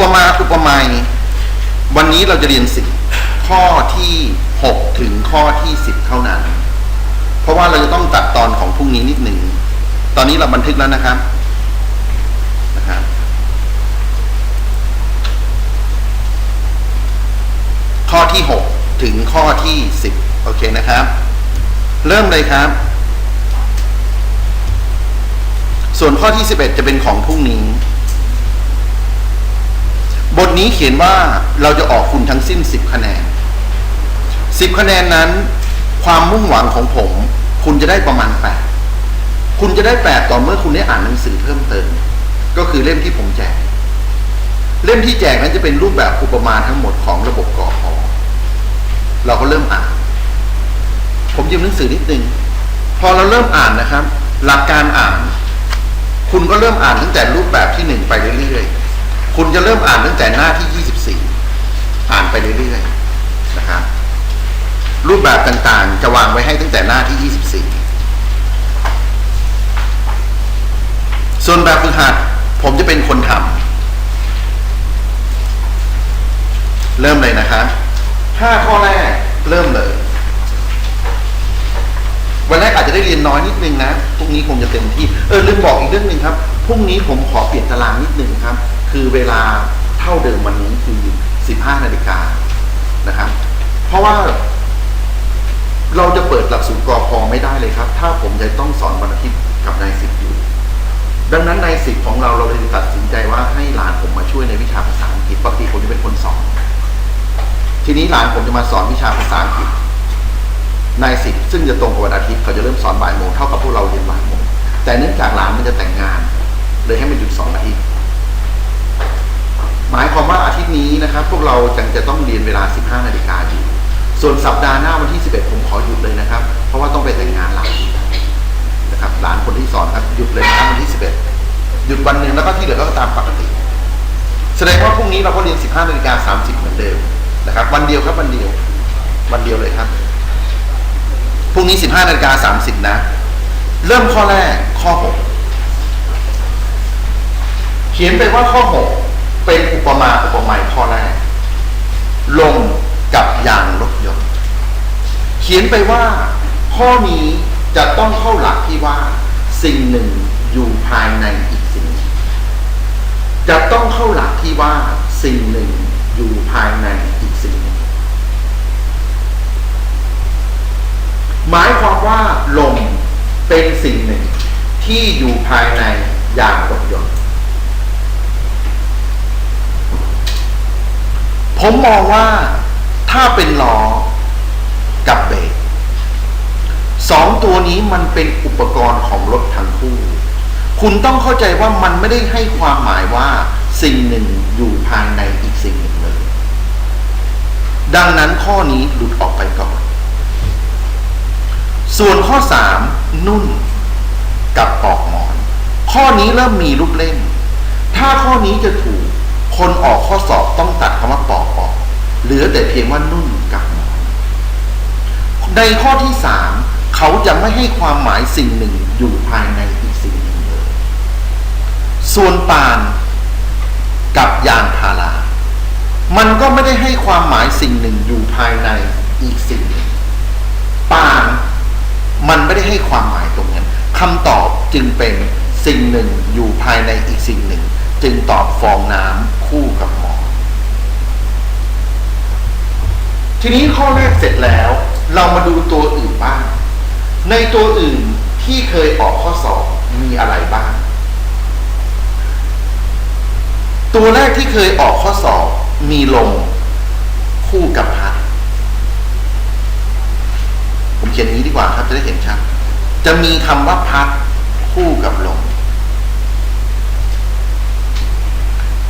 ปมาอุปไมยวันนี้เราจะเรียนสิบข้อที่หกถึงข้อที่สิบเท่านั้น เพราะว่าเราจะต้องตัดตอนของพรุ่งนี้นิดหนึ่ง ตอนนี้เราบันทึกแล้วนะครับนะครับข้อที่หกถึงข้อที่สิบโอเคนะครับ เริ่มเลยครับ ส่วนข้อที่สิบเอ็ดจะเป็นของพรุ่งนี้ บทนี้เขียนว่าเราจะออกคุณทั้งสิ้นสิบคะแนนสิบคะแนนนั้น ความมุ่งหวังของผม คุณจะได้ประมาณแปดคุณจะได้แปดต่อเมื่อคุณได้อ่านหนังสือเพิ่มเติม ก็คือเล่มที่ผมแจก เล่มที่แจกนั้นจะเป็นรูปแบบอุปมาทั้งหมดของระบบกอพอเราก็เริ่มอ่าน ผมยืมหนังสือนิดนึง พอเราเริ่มอ่านนะครับ หลักการอ่าน คุณก็เริ่มอ่านตั้งแต่รูปแบบที่หนึ่งไปเรื่อยๆ คุณจะเริ่มอ่านตั้งแต่หน้าที่ยี่สิบสี่อ่านไปเรื่อยๆนะครับรูปแบบต่างๆ จะวางไว้ให้ตั้งแต่หน้าที่ยี่สิบสี่ส่วนแบบฝึกหัด ผมจะเป็นคนทำเริ่มเลยนะครับห้าข้อแรกเริ่มเลย วันแรกอาจจะได้เรียนน้อยนิดนึงนะพรุ่งนี้คงจะเต็มที่ เออลืมบอกอีกเรื่องหนึ่งครับพรุ่งนี้ผมขอเปลี่ยนตารางนิดนึงครับ คือเวลาเท่าเดิมวันนี้คือ 15 นาฬิกานะครับ เพราะว่าเราจะเปิดหลักสูตรกอพอไม่ได้เลยครับ ถ้าผมจะต้องสอนวันอาทิตย์กับนายสิบอยู่ ดังนั้นนายสิบของเราเราเลยตัดสินใจว่าให้หลานผมมาช่วยในวิชาภาษาอังกฤษปกติผมจะเป็นคนสอน ทีนี้หลานผมจะมาสอนวิชาภาษาอังกฤษนายสิบซึ่งจะตรงกับวันอาทิตย์เขาจะเริ่มสอนบ่ายโมงเท่ากับพวกเราเรียนบ่ายโมงแต่เนื่องจากหลานมันจะแต่งงาน เลยให้มันหยุดสองอาทิตย์ หมายความว่าอาทิตย์นี้นะครับ พวกเราจังจะต้องเรียนเวลา 15 นาฬิกาอยู่ ส่วนสัปดาห์หน้าวันที่ 11 ผมขอหยุดเลยนะครับ เพราะว่าต้องไปแต่งงานหลานนะครับหลานคนที่สอนครับหยุดเลยนะวันที่ 11 หยุดวันหนึ่งแล้วก็ที่เหลือก็ตามปกติ แสดงว่าพรุ่งนี้เราก็เรียน 15 นาฬิกา 30 เหมือนเดิมนะครับ วันเดียวครับวันเดียว วันเดียวเลยครับพรุ่งนี้ 15 นาฬิกา 30 นะ เริ่มข้อแรกข้อ 6 เขียนไปว่าข้อ 6 เป็นอุปมาอุปไมยข้อแรก ลมกับยางรถยนต์ เขียนไปว่า ข้อนี้จะต้องเข้าหลักที่ว่า สิ่งหนึ่งอยู่ภายในอีกสิ่งหนึ่งจะต้องเข้าหลักที่ว่า สิ่งหนึ่งอยู่ภายในอีกสิ่งหนึ่ง หมายความว่าลมเป็นสิ่งหนึ่งที่อยู่ภายในยางรถยนต์ ผมมองว่าถ้าเป็นล้อกับเบรกสองตัวนี้มันเป็นอุปกรณ์ของรถทั้งคู่ คุณต้องเข้าใจว่ามันไม่ได้ให้ความหมายว่าสิ่งหนึ่งอยู่ภายในอีกสิ่งหนึ่งเลย ดังนั้นข้อนี้หลุดออกไปก่อน ส่วนข้อ3นุ่นกับปอกหมอน ข้อนี้เริ่มมีลูกเล่น ถ้าข้อนี้จะถูก คนออกข้อสอบต้องตัดคำว่าปอกออก เหลือแต่เพียงว่านุ่นกับหมอนในข้อที่3เขาจะไม่ให้ความหมายสิ่งหนึ่งอยู่ภายในอีกสิ่งหนึ่งเลย ส่วนปานกับยางพารามันก็ไม่ได้ให้ความหมายสิ่งหนึ่งอยู่ภายในอีกสิ่งหนึ่งปานมันไม่ได้ให้ความหมายตรงนั้นคำตอบจึงเป็นสิ่งหนึ่งอยู่ภายในอีกสิ่งหนึ่ง จึงตอบฟองน้ำ คู่กับหมอ ทีนี้ข้อแรกเสร็จแล้ว เรามาดูตัวอื่นบ้าง ในตัวอื่นที่เคยออกข้อสอบมีอะไรบ้าง ตัวแรกที่เคยออกข้อสอบมีลมคู่กับพัดผมเขียนนี้ดีกว่าครับจะได้เห็นชัดจะมีคำว่าพัดคู่กับลม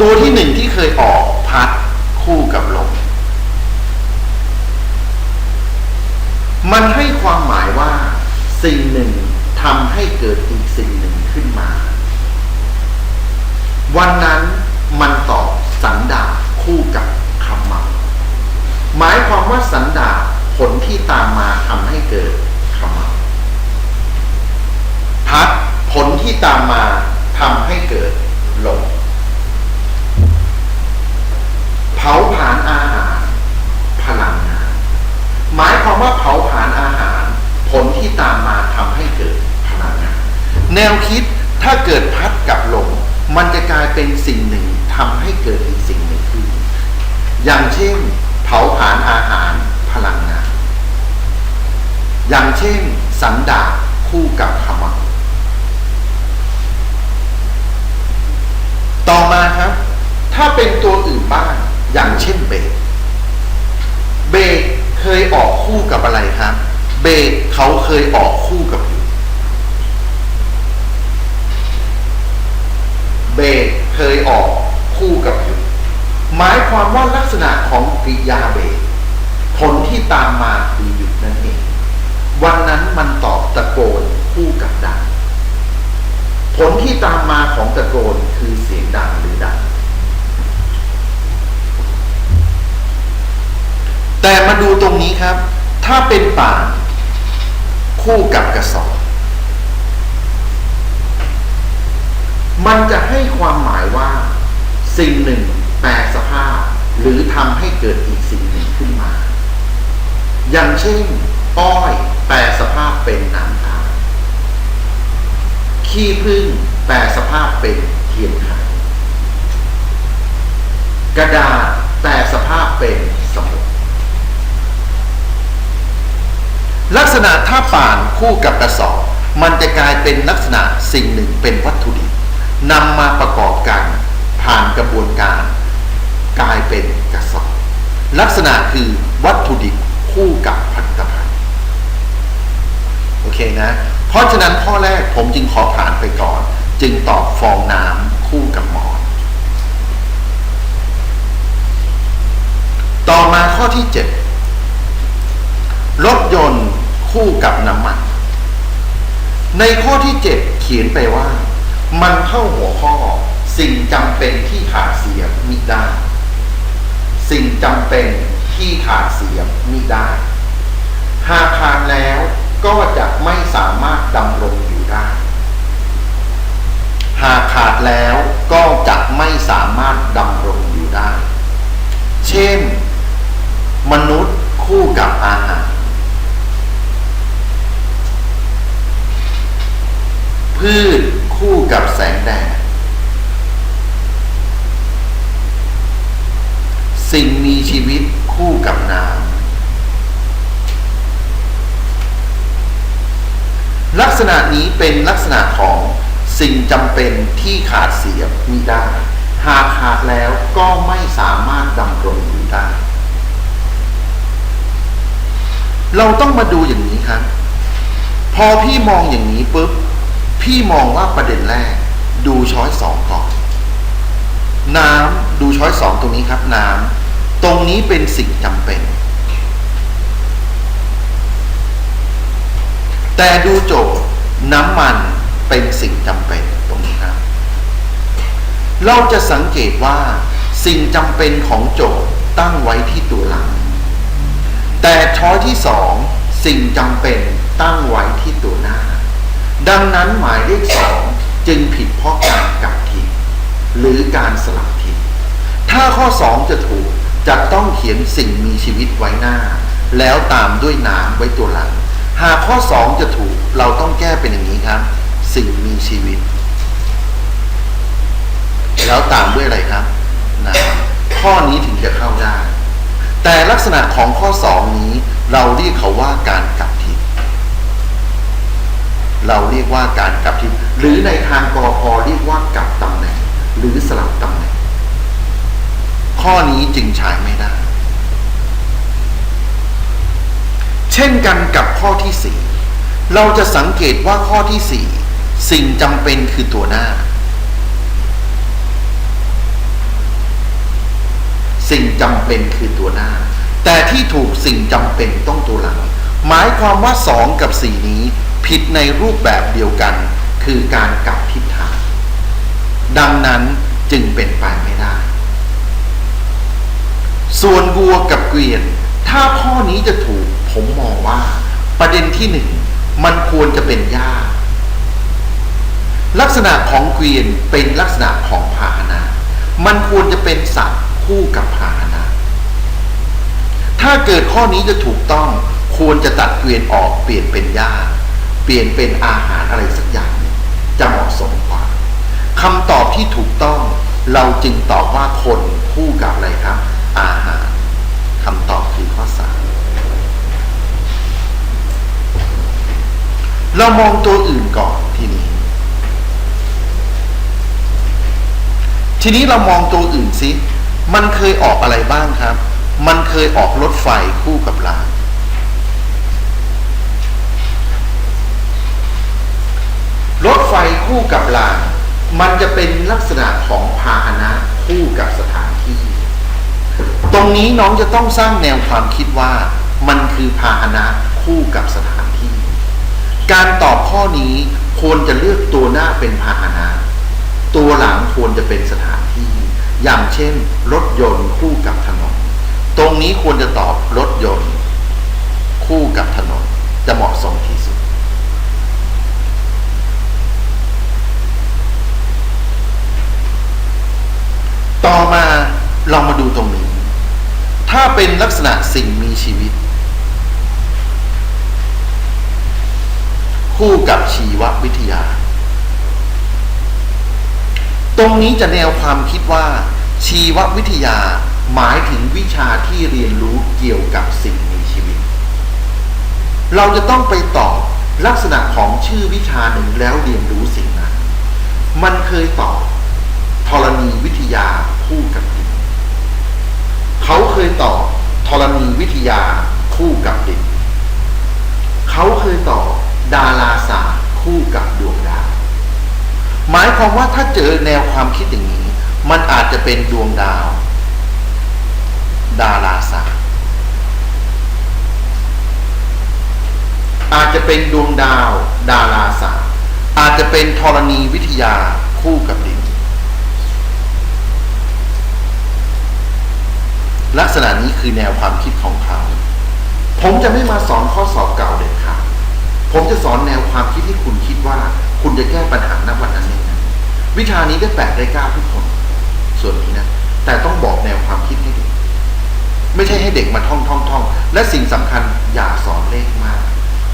ตัวที่หนึ่งที่เคยออกพัดคู่กับลม มันให้ความหมายว่า สิ่งหนึ่งทำให้เกิดอีกสิ่งหนึ่งขึ้นมา วันนั้นมันตอบสันดาคู่กับคำเมาหมายความว่าสันดาผลที่ตามมาทำให้เกิดขมเมาพัดผลที่ตามมาทำให้เกิดลมาผลาญอาหารพลังงานหมายความว่าเผาผลาญอาหาร ผลที่ตามมาทำให้เกิดพลังงานแนวคิดถ้าเกิดพัดกับลมมันจะกลายเป็นสิ่งหนึ่งทำให้เกิดอีกสิ่งหนึ่งขึ้นอย่างเช่น เผาผลาญอาหารพลังงาน อย่างเช่น สันดาปคู่กับขมังต่อมาครับ ถ้าเป็นตัวอื่นบ้าง อย่างเช่นเบรกเบรกเคยออกคู่กับอะไรครับ เบรกเขาเคยออกคู่กับหยุดเบรกเคยออกคู่กับหยุดหมายความว่าลักษณะของกริยาเบรกผลที่ตามมาคือหยุดนั่นเอง วันนั้นมันตอบตะโกนคู่กับดัง ผลที่ตามมาของตะโกนคือเสียงดังหรือดัง แต่มาดูตรงนี้ครับ ถ้าเป็นป่านคู่กับกระสอบมันจะให้ความหมายว่า สิ่งหนึ่งแปลสภาพ หรือทำให้เกิดอีกสิ่งหนึ่งขึ้นมา อย่างเช่น อ้อย แปลสภาพเป็นน้ำตาลขี้ผึ้งแปลสภาพเป็นเทียนไขกระดาษแปลสภาพเป็นสมุด ลักษณะถ้าป่านคู่กับกระสอบมันจะกลายเป็นลักษณะสิ่งหนึ่งเป็นวัตถุดิบนำมาประกอบกันผ่านกระบวนการ กลายเป็นกระสอบลักษณะคือวัตถุดิบคู่กับผลิตภัณฑ์โอเคนะ เพราะฉะนั้นข้อแรกผมจึงขอผ่านไปก่อน จึงตอบฟองน้ำคู่กับหมอน ต่อมาข้อที่ 7 รถยนต์คู่กับน้ำมัน ในข้อที่ 7 เขียนไปว่า มันเข้าหัวข้อ สิ่งจำเป็นที่ขาดเสียมิได้ สิ่งจำเป็นที่ขาดเสียมิได้ หากขาดแล้วก็จะไม่สามารถดำรงอยู่ได้ หากขาดแล้วก็จะไม่สามารถดำรงอยู่ได้ เช่น มนุษย์คู่กับอาหาร พืชคู่กับแสงแดด สิ่งมีชีวิตคู่กับน้ำลักษณะนี้เป็นลักษณะของสิ่งจำเป็นที่ขาดเสียมิได้ หากขาดแล้วก็ไม่สามารถดำรงอยู่ได้ เราต้องมาดูอย่างนี้ครับ พอพี่มองอย่างนี้ปุ๊บ พี่มองว่าประเด็นแรก ดูช้อยสองก่อน น้ำดูช้อยสองตรงนี้ครับ น้ำตรงนี้เป็นสิ่งจำเป็น แต่ดูโจทย์น้ำมันเป็นสิ่งจำเป็นตรงนี้ครับ เราจะสังเกตว่า สิ่งจำเป็นของโจทย์ตั้งไว้ที่ตัวหลัง แต่ช้อยที่สองสิ่งจำเป็นตั้งไว้ที่ตัวหน้า ดังนั้นหมายเลขสองจึงผิดเพราะการกลับทิศหรือการสลับทิศถ้าข้อสองจะถูกจะต้องเขียนสิ่งมีชีวิตไว้หน้า แล้วตามด้วยน้ำไว้ตัวหลัง หากข้อสองจะถูกเราต้องแก้เป็นอย่างนี้ครับ สิ่งมีชีวิต แล้วตามด้วยอะไรครับน้ำข้อนี้ถึงจะเข้าได้ แต่ลักษณะของข้อสองนี้ เราเรียกเขาว่าการกลับ เราเรียกว่าการกลับทิศหรือในทางกรพเรียกว่ากลับตำแหน่ง หรือสลับตำแหน่ง ข้อนี้จึงใช้ไม่ได้ เช่นกันกับข้อที่สี่เราจะสังเกตว่าข้อที่สี่สิ่งจำเป็นคือตัวหน้า สิ่งจำเป็นคือตัวหน้า แต่ที่ถูกสิ่งจำเป็นต้องตัวหลัง หมายความว่าสองกับสี่นี้ ผิดในรูปแบบเดียวกัน คือการกลับทิศทาง ดังนั้นจึงเป็นไปไม่ได้ ส่วนวัวกับเกวียน ถ้าข้อนี้จะถูกผมมองว่า ประเด็นที่หนึ่งมันควรจะเป็นหญ้า ลักษณะของเกวียนเป็นลักษณะของพาหนะ มันควรจะเป็นสัตว์คู่กับพาหนะ ถ้าเกิดข้อนี้จะถูกต้องควรจะตัดเกวียนออกเปลี่ยนเป็นหญ้า ปลี่ยนเป็นอาหารอะไรสักอย่างจะเหมาะสมกว่าคำตอบที่ถูกต้องเราจึงตอบว่าคนคู่กับอะไรครับ อาหารคำตอบคือข้อสามเรามองตัวอื่นก่อนทีนี้ ทีนี้เรามองตัวอื่นสิ มันเคยออกอะไรบ้างครับ มันเคยออกรถไฟคู่กับราง รถไฟคู่กับราง มันจะเป็นลักษณะของพาหนะคู่กับสถานที่ ตรงนี้น้องจะต้องสร้างแนวความคิดว่า มันคือพาหนะคู่กับสถานที่ การตอบข้อนี้ควรจะเลือกตัวหน้าเป็นพาหนะ ตัวหลังควรจะเป็นสถานที่ อย่างเช่น รถยนต์คู่กับถนน ตรงนี้ควรจะตอบรถยนต์ คู่กับถนนจะเหมาะสมที่สุด ต่อมาเรามาดูตรงนี้ ถ้าเป็นลักษณะสิ่งมีชีวิต คู่กับชีววิทยา ตรงนี้จะแนวความคิดว่า ชีววิทยาหมายถึงวิชาที่เรียนรู้เกี่ยวกับสิ่งมีชีวิต เราจะต้องไปตอบลักษณะของชื่อวิชาหนึ่งแล้วเรียนรู้สิ่งนั้น มันเคยตอบธรณีวิทยา คู่กับดินเขาเคยตอบธรณีวิทยาคู่กับดินเขาเคยตอบดาราศาสตร์คู่กับดวงดาว หมายความว่าถ้าเจอแนวความคิดอย่างนี้ มันอาจจะเป็นดวงดาว ดาราศาสตร์อาจจะเป็นดวงดาว ดาราศาสตร์อาจจะเป็นธรณีวิทยาคู่กับดิน ลักษณะนี้คือแนวความคิดของเขา ผมจะไม่มาสอนข้อสอบเก่าเด็ดขาดผมจะสอนแนวความคิดที่คุณคิดว่า คุณจะแก้ปัญหาณวันนั้นยังไงวิชานี้ได้แปดได้เก้าทุกคน ส่วนนี้นะ แต่ต้องบอกแนวความคิดให้เด็ก ไม่ใช่ให้เด็กมาท่องท่องท่องและสิ่งสำคัญอย่าสอนเลขมาก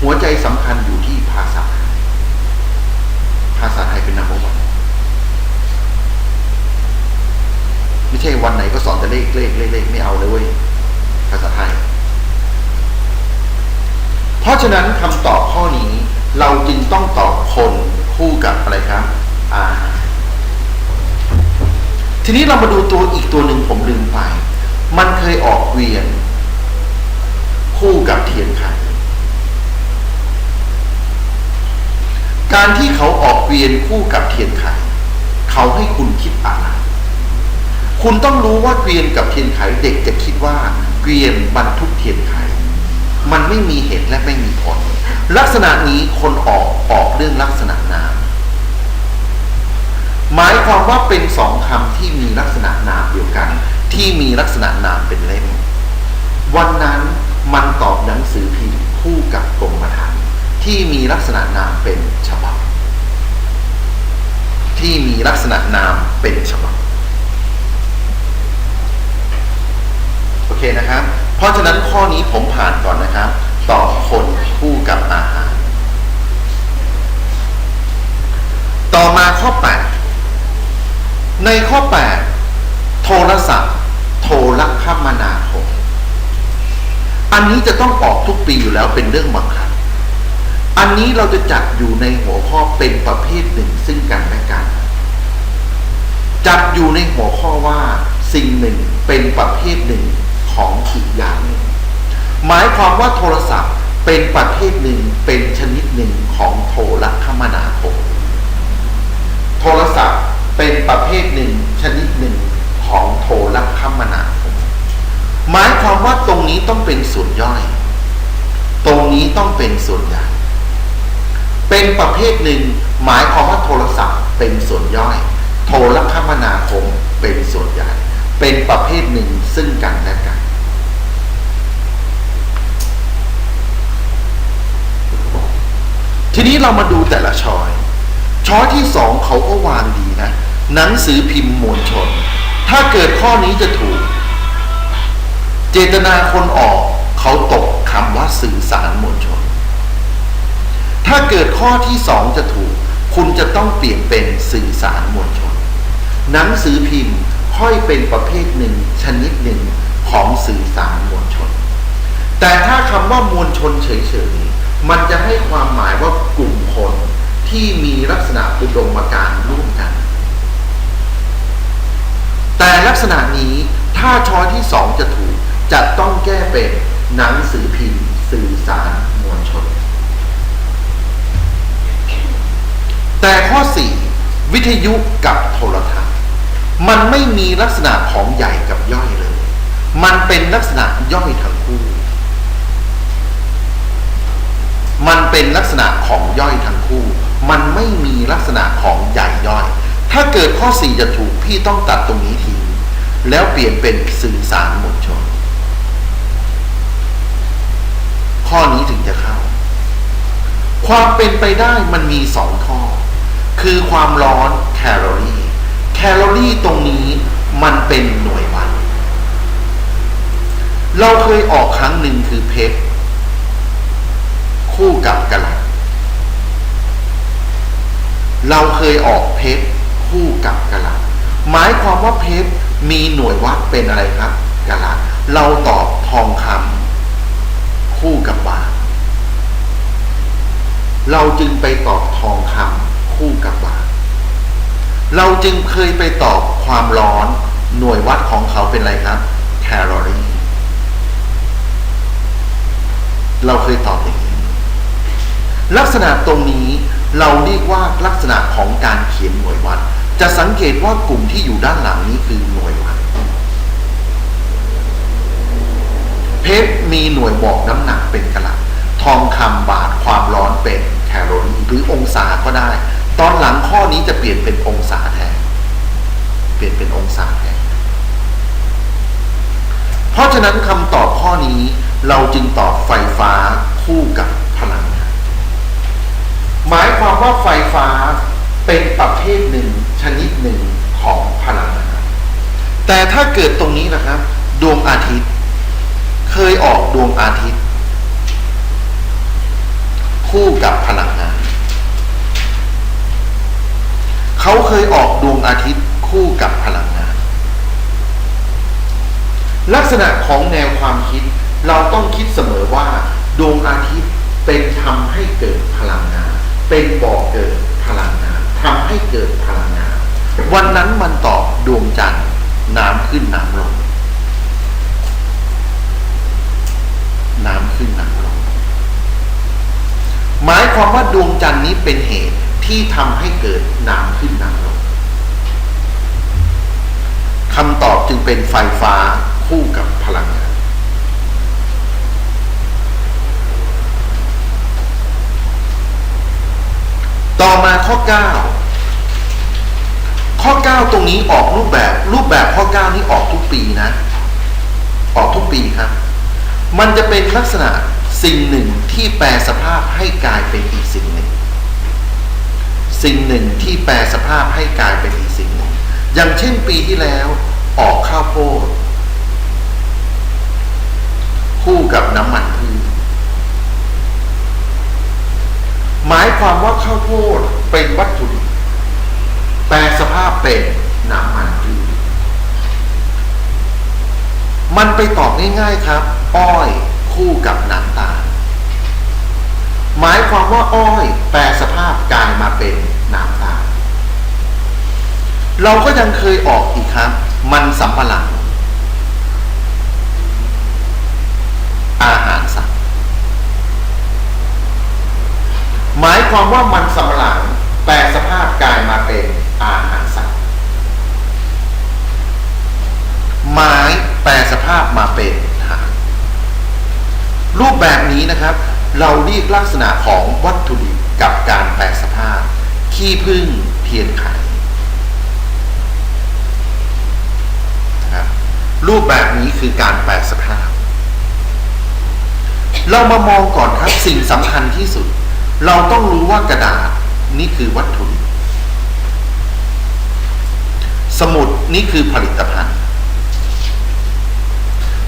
หัวใจสำคัญอยู่ที่ภาษา ภาษาไทยเป็นนามวั ไม่ใช่วันไหนก็สอนแต่เลขเลขเลขเลขไม่เอาเลยเว้ยภาษาไทย เพราะฉะนั้นคำตอบข้อนี้ เราจึงต้องตอบคนคู่กับอะไรครับอาหาทีนี้เรามาดูตัวอีกตัวหนึ่งผมลืมไป มันเคยออกเวียน คู่กับเทียนไขการที่เขาออกเวียนคู่กับเทียนไขเขาให้คุณคิดอะไร คุณต้องรู้ว่าเกวียนกับเทียนไขเด็กจะคิดว่าเกวียนบรรทุกเทียนไข มันไม่มีเหตุและไม่มีผล ลักษณะนี้คนออกออกเรื่องลักษณะนามหมายความว่าเป็นสองคำที่มีลักษณะนามเดียวกัน ที่มีลักษณะนามเป็นเล่ม วันนั้นมันตอบหนังสือพิมพ์คู่กับกรมธรรม์ที่มีลักษณะนามเป็นฉบับ ที่มีลักษณะนามเป็นฉบับ โอ เคนะครับ เพราะฉะนั้นข้อนี้ผมผ่านก่อนนะครับ ต่อคนคู่กับอาหาร ต่อมาข้อ 8 ในข้อ 8 โทรศัพท์ โทรคมนาคม อันนี้จะต้องออกทุกปีอยู่แล้วเป็นเรื่องบังคับ อันนี้เราจะจัดอยู่ในหัวข้อเป็นประเภทหนึ่งซึ่งกันและกัน จัดอยู่ในหัวข้อว่าสิ่งหนึ่งเป็นประเภทหนึ่ง ของอีกอย่างหนึ่งหมายความว่าโทรศัพท์เป็นประเภทหนึ่งเป็นชนิดหนึ่งของโทรคมนาคม โทรศัพท์เป็นประเภทหนึ่งชนิดหนึ่งของโทรคมนาคม หมายความว่าตรงนี้ต้องเป็นส่วนย่อย ตรงนี้ต้องเป็นส่วนใหญ่เป็นประเภทหนึ่ง หมายความว่าโทรศัพท์เป็นส่วนย่อย โทรคมนาคมเป็นส่วนใหญ่ เป็นประเภทหนึ่งซึ่งกันและกัน ทีนี้เรามาดูแต่ละช้อยช้อยที่สองเขาก็วางดีนะหนังสือพิมพ์มวลชน ถ้าเกิดข้อนี้จะถูก เจตนาคนออกเขาตกคำว่าสื่อสารมวลชน ถ้าเกิดข้อที่สองจะถูก คุณจะต้องเปลี่ยนเป็นสื่อสารมวลชน หนังสือพิมพ์ค่อยเป็นประเภทหนึ่งชนิดหนึ่งของสื่อสารมวลชน แต่ถ้าคำว่ามวลชนเฉยๆ มันจะให้ความหมายว่ากลุ่มคนที่มีลักษณะอุดมการณ์ร่วมกัน แต่ลักษณะนี้ถ้าช้อยที่สองจะถูกจะต้องแก้เป็นหนังสือพิมพ์สื่อสารมวลชน แต่ข้อ 4 วิทยุกับโทรทัศน์ มันไม่มีลักษณะของใหญ่กับย่อยเลย มันเป็นลักษณะย่อยทั้งคู่ มันเป็นลักษณะของย่อยทั้งคู่ มันไม่มีลักษณะของใหญ่ย่อย ถ้าเกิดข้อ 4 จะถูกพี่ต้องตัดตรงนี้ทิ้งแล้วเปลี่ยนเป็นสื่อสารมวลชน ข้อนี้ถึงจะเข้า ความเป็นไปได้มันมีสองข้อ คือความร้อนแคลอรี่ แคลอรี่ตรงนี้มันเป็นหน่วยวัดเราเคยออกครั้งหนึ่งคือเพชร คู่กับกะลัดเราเคยออกเพชรคู่กับกะลัดหมายความว่าเพชรมีหน่วยวัดเป็นอะไรครับกะลัดเราตอบทองคำคู่กับบาทเราจึงไปตอบทองคำคู่กับบาทเราจึงเคยไปตอบความร้อนหน่วยวัดของเขาเป็นอะไรครับแคลอรี่เราเคยตอบอย่างนี้ ลักษณะตรงนี้เราเรียกว่าลักษณะของการเขียนหน่วยวัด จะสังเกตว่ากลุ่มที่อยู่ด้านหลังนี้คือหน่วยวัด เพชรมีหน่วยบอกน้ำหนักเป็นกะลัดทองคำบาทความร้อนเป็นแคลอรี่หรือองศาก็ได้ ตอนหลังข้อนี้จะเปลี่ยนเป็นองศาแทน เปลี่ยนเป็นองศาแทน เพราะฉะนั้นคำตอบข้อนี้เราจึงตอบไฟฟ้าคู่กับ มายความว่าไฟฟ้าเป็นประเภทหนึ่งชนิดหนึ่งของพลังงานแต่ถ้าเกิดตรงนี้นะครับ ดวงอาทิตย์ เคยออกดวงอาทิตย์ คู่กับพลังงาน เขาเคยออกดวงอาทิตย์คู่กับพลังงาน ลักษณะของแนวความคิด เราต้องคิดเสมอว่า ดวงอาทิตย์เป็นทำให้เกิดพลังงาน เป็นบ่อเกิดพลังงานทำให้เกิดพลังงานวันนั้นมันตอบดวงจันทร์น้ำขึ้นน้ำลงน้ำขึ้นน้ำลงหมายความว่าดวงจันทร์นี้เป็นเหตุที่ทำให้เกิดน้ำขึ้นน้ำลงคำตอบจึงเป็นไฟฟ้าคู่กับพลังงาน ต่อมาข้อ 9 ข้อ 9 ตรงนี้ออกรูปแบบรูปแบบข้อ 9 นี้ออกทุกปีนะ ออกทุกปีครับ มันจะเป็นลักษณะสิ่งหนึ่งที่แปลสภาพให้กลายเป็นอีกสิ่งหนึ่ง สิ่งหนึ่งที่แปลสภาพให้กลายเป็นอีกสิ่งหนึ่ง อย่างเช่นปีที่แล้ว ออกข้าวโพดคู่กับน้ำมันพืช หมายความว่าข้าวโพดเป็นวัตถุดิบแปลสภาพเป็นน้ำมันพืชมันไปตอบง่ายๆครับ อ้อยคู่กับน้ำตาล หมายความว่าอ้อยแปลสภาพกลายมาเป็นน้ำตาล เราก็ยังเคยออกอีกครับ มันสำปะหลังอาหารสัตว์ หมายความว่ามันสำปะหลังแปลสภาพกายมาเป็นอาหารสัตว์ไม้แปลสภาพมาเป็นฐานรูปแบบนี้นะครับ เราเรียกลักษณะของวัตถุดิบกับการแปลสภาพขี้ผึ้งเทียนไขนะครับรูปแบบนี้คือการแปลสภาพ เรามามองก่อนครับสิ่งสำคัญที่สุด เราต้องรู้ว่ากระดาษนี่คือวัตถุดิสมุดนี่คือผลิตภัณฑ์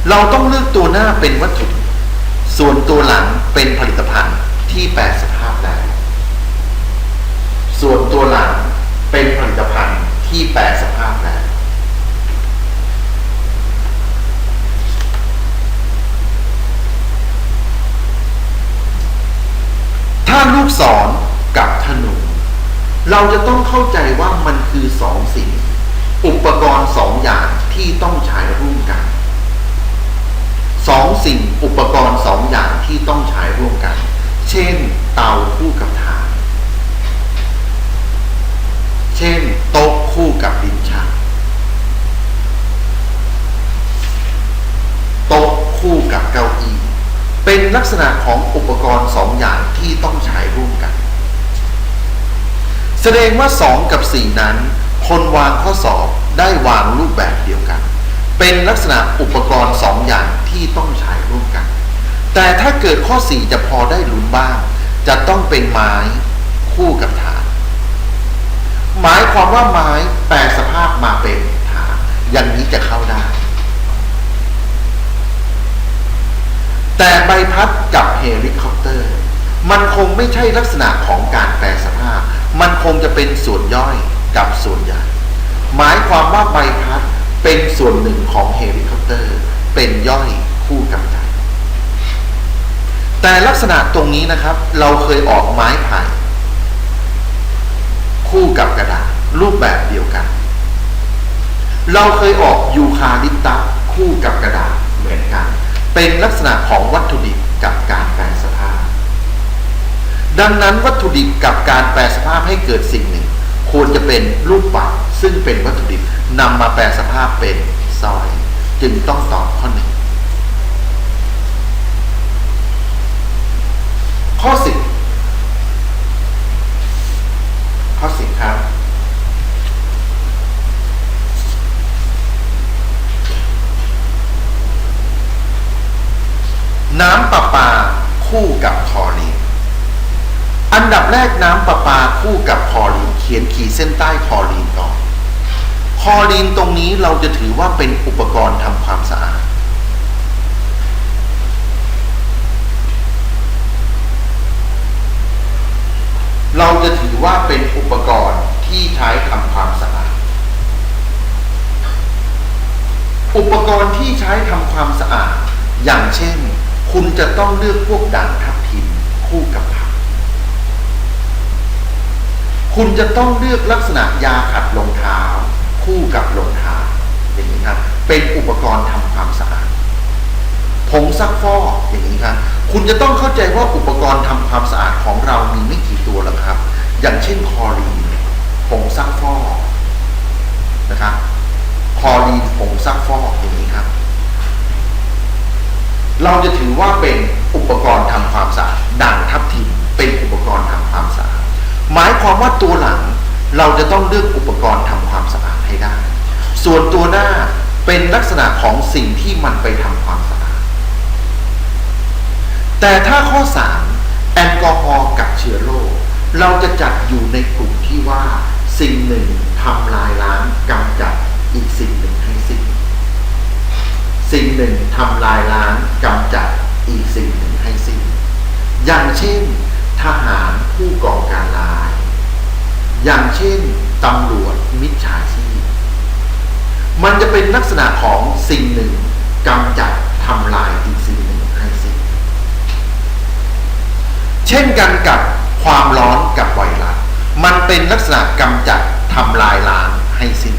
เราต้องเลือกตัวหน้าเป็นวัตถุ ส่วนตัวหลังเป็นผลิตภัณฑ์ที่แปลสภาพแล้ว ส่วนตัวหลังเป็นผลิตภัณฑ์ที่แปลสภาพแล้ว ถ้าลูกศรกับธนู เราจะต้องเข้าใจว่ามันคือสองสิ่ง อุปกรณ์สองอย่างที่ต้องใช้ร่วมกันสองสิ่งอุปกรณ์สองอย่างที่ต้องใช้ร่วมกัน เช่น เตาคู่กับถ่าน เช่น โต๊ะคู่กับลิ้นชักโต๊ะคู่กับเก้าอี้ เป็นลักษณะของอุปกรณ์สองอย่างที่ต้องใช้ร่วมกัน แสดงว่า 2 กับ 4 นั้น คนวางข้อสอบได้วางรูปแบบเดียวกัน เป็นลักษณะอุปกรณ์สองอย่างที่ต้องใช้ร่วมกัน แต่ถ้าเกิดข้อ 4 จะพอได้ลุ้นบ้าง จะต้องเป็นไม้คู่กับฐาน หมายความว่าไม้แปลสภาพมาเป็นฐานอย่างนี้จะเข้าได้ แต่ใบพัดกับเฮลิคอปเตอร์ มันคงไม่ใช่ลักษณะของการแปลสภาพ มันคงจะเป็นส่วนย่อยกับส่วนใหญ่ หมายความว่าใบพัดเป็นส่วนหนึ่งของเฮลิคอปเตอร์ เป็นย่อยคู่กับกันแต่ลักษณะตรงนี้นะครับ เราเคยออกไม้ไผ่คู่กับกระดาษรูปแบบเดียวกัน เราเคยออกยูคาลิปตัสคู่กับกระดาษ เป็นลักษณะของวัตถุดิบกับการแปลสภาพ ดังนั้นวัตถุดิบกับการแปลสภาพให้เกิดสิ่งหนึ่ง ควรจะเป็นลูกปัดซึ่งเป็นวัตถุดิบนำมาแปลสภาพเป็นซอย จึงต้องตอบข้อหนึ่งข้อสิบข้อสิบครับ น้ำประปาคู่กับคอรีน อันดับแรกน้ำประปาคู่กับคอรีน เขียนขีดเส้นใต้คอรีนก่อน คอรีนตรงนี้เราจะถือว่าเป็นอุปกรณ์ทำความสะอาด เราจะถือว่าเป็นอุปกรณ์ที่ใช้ทำความสะอาด อุปกรณ์ที่ใช้ทำความสะอาด อย่างเช่น คุณจะต้องเลือกพวกด่างทับทิมคู่กับผัก คุณจะต้องเลือกลักษณะยาขัดรองเท้า คู่กับรองเท้าอย่างนี้ครับเป็นอุปกรณ์ทำความสะอาดผงซักฟอกอย่างนี้ครับคุณจะต้องเข้าใจว่าอุปกรณ์ทำความสะอาดของเรามีไม่กี่ตัวแล้วครับ อย่างเช่นคอรีนผงซักฟอกนะครับคอรีนผงซักฟอกอย่างนี้ เราจะถือว่าเป็นอุปกรณ์ทำความสะอาดด่างทับทิมเป็นอุปกรณ์ทำความสะอาดหมายความว่าตัวหลังเราจะต้องเลือกอุปกรณ์ทำความสะอาดให้ได้ ส่วนตัวหน้าเป็นลักษณะของสิ่งที่มันไปทำความสะอาด แต่ถ้าข้อ 3 แอลกอฮอล์กับเชื้อโรคเราจะจัดอยู่ในกลุ่มที่ว่าสิ่งหนึ่งทำลายล้างกำจัดอีกสิ่งหนึ่งให้สิ้น สิ่งหนึ่งทำลายล้างกำจัดอีกสิ่งหนึ่งให้สิ้นอย่างเช่น ทหารผู้ก่อการร้าย อย่างเช่นตำรวจมิจฉาชีพ มันจะเป็นลักษณะของสิ่งหนึ่งกำจัดทำลายอีกสิ่งหนึ่งให้สิ้นเช่นกันกับความร้อนกับไวรัสมันเป็นลักษณะกำจัดทำลายล้างให้สิ้น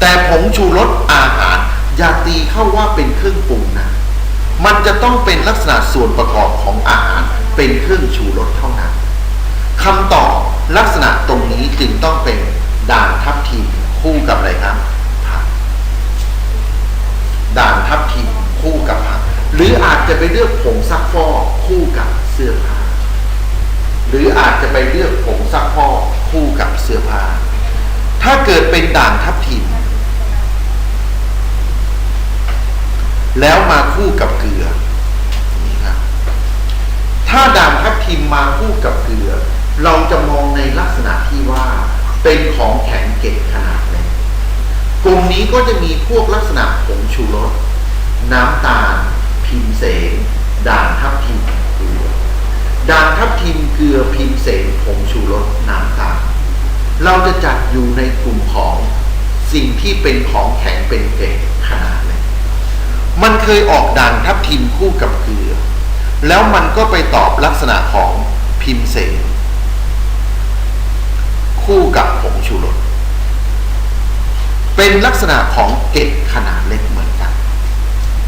แต่ผงชูรสอาหาร อย่าตีเข้าว่าเป็นเครื่องปรุงนะ มันจะต้องเป็นลักษณะส่วนประกอบของอาหารเป็นเครื่องชูรสเท่านั้นคำตอบลักษณะตรงนี้จึงต้องเป็นด่างทับทิมคู่กับอะไรครับผักด่างทับทิมคู่กับผักหรืออาจจะไปเลือกผงซักฟอกคู่กับเสื้อผ้าหรืออาจจะไปเลือกผงซักฟอกคู่กับเสื้อผ้าถ้าเกิดเป็นด่างทับทิม แล้วมาคู่กับเกลือนี่ครับถ้าด่างทับทิมมาคู่กับเกลือ เราจะมองในลักษณะที่ว่าเป็นของแข็งเก็บขนาดเล็กกลุ่มนี้ก็จะมีพวกลักษณะผงชูรสน้ำตาล พิมเสนด่างทับทิมเกลือด่างทับทิมเกลือพิมเสนผงชูรสน้ำตาลเราจะจัดอยู่ในกลุ่มของสิ่งที่เป็นของแข็งเป็นเกล็ดขนาด มันเคยออกด่างทับทิมคู่กับเกลือ แล้วมันก็ไปตอบลักษณะของพิมเสนคู่กับผงชูรสเป็นลักษณะของเกล็ดขนาดเล็กเหมือนกัน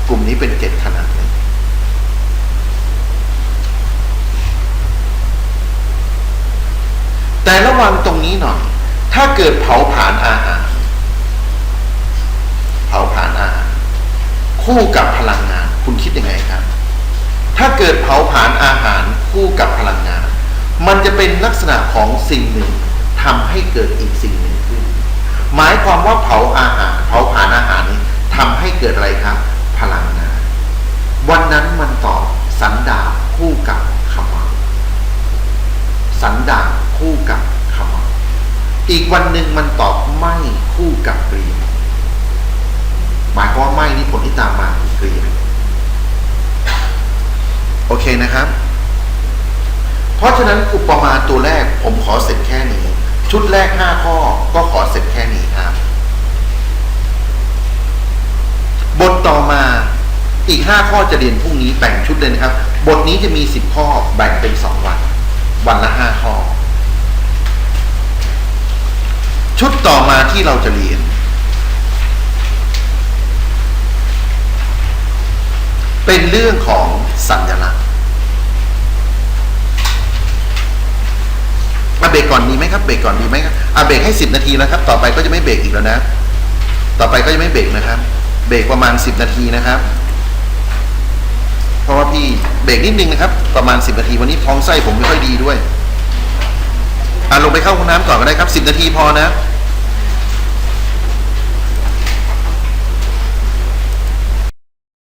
กลุ่มนี้เป็นเกล็ดขนาดเล็กแต่ระวังตรงนี้หน่อย ถ้าเกิดเผาผลาญอาหาร เผาผลาญ คู่กับพลังงาน คุณคิดยังไงครับ ถ้าเกิดเผาผลาญอาหารคู่กับพลังงาน มันจะเป็นลักษณะของสิ่งหนึ่งทำให้เกิดอีกสิ่งหนึ่งขึ้น หมายความว่าเผาอาหาร เผาผลาญอาหารนี้ทำให้เกิดอะไรครับ พลังงาน วันนั้นมันตอบสันดาบคู่กับขมเหลาสันดาบคู่กับขมเหลาอีกวันหนึ่งมันตอบไม่คู่กับเกรีม หมายความว่าไม่นี่ผลที่ตามมาคือเกรียโอเคนะครับ เพราะฉะนั้นอุปมาตัวแรกผมขอเสร็จแค่นี้ ชุดแรกห้าข้อก็ขอเสร็จแค่นี้ครับ บทต่อมาอีกห้าข้อจะเรียนพรุ่งนี้แบ่งชุดเลยนะครับ บทนี้จะมีสิบข้อแบ่งเป็นสองวัน วันละห้าข้อ ชุดต่อมาที่เราจะเรียน เป็นเรื่องของสัญลักษณ์มาเบรกก่อนดีไหมครับเบรกก่อนดีไหมครับอะเบรกให้สิบนาทีนะครับ ต่อไปก็จะไม่เบรกอีกแล้วนะ ต่อไปก็จะไม่เบรกนะครับ เบรกประมาณสิบนาทีนะครับ เพราะว่าพี่เบรกนิดนึงนะครับ ประมาณสิบนาทีวันนี้ท้องไส้ผมไม่ค่อยดีด้วยอะลงไปเข้าห้องน้ำก่อนก็ได้ครับสิบนาทีพอนะ